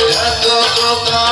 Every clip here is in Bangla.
এত কথা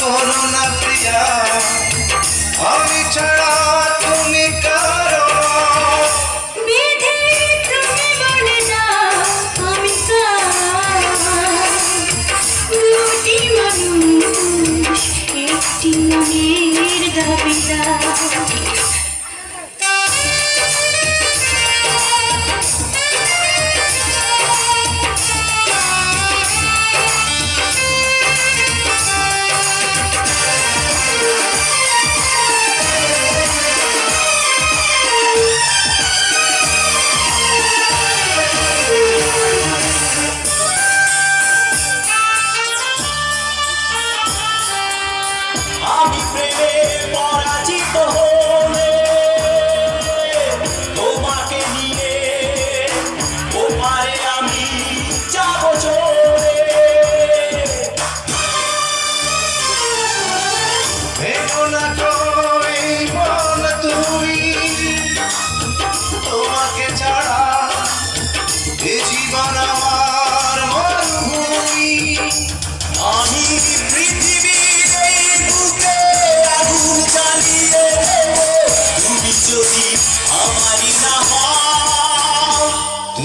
করুণা প্রিয়া। আমি চাই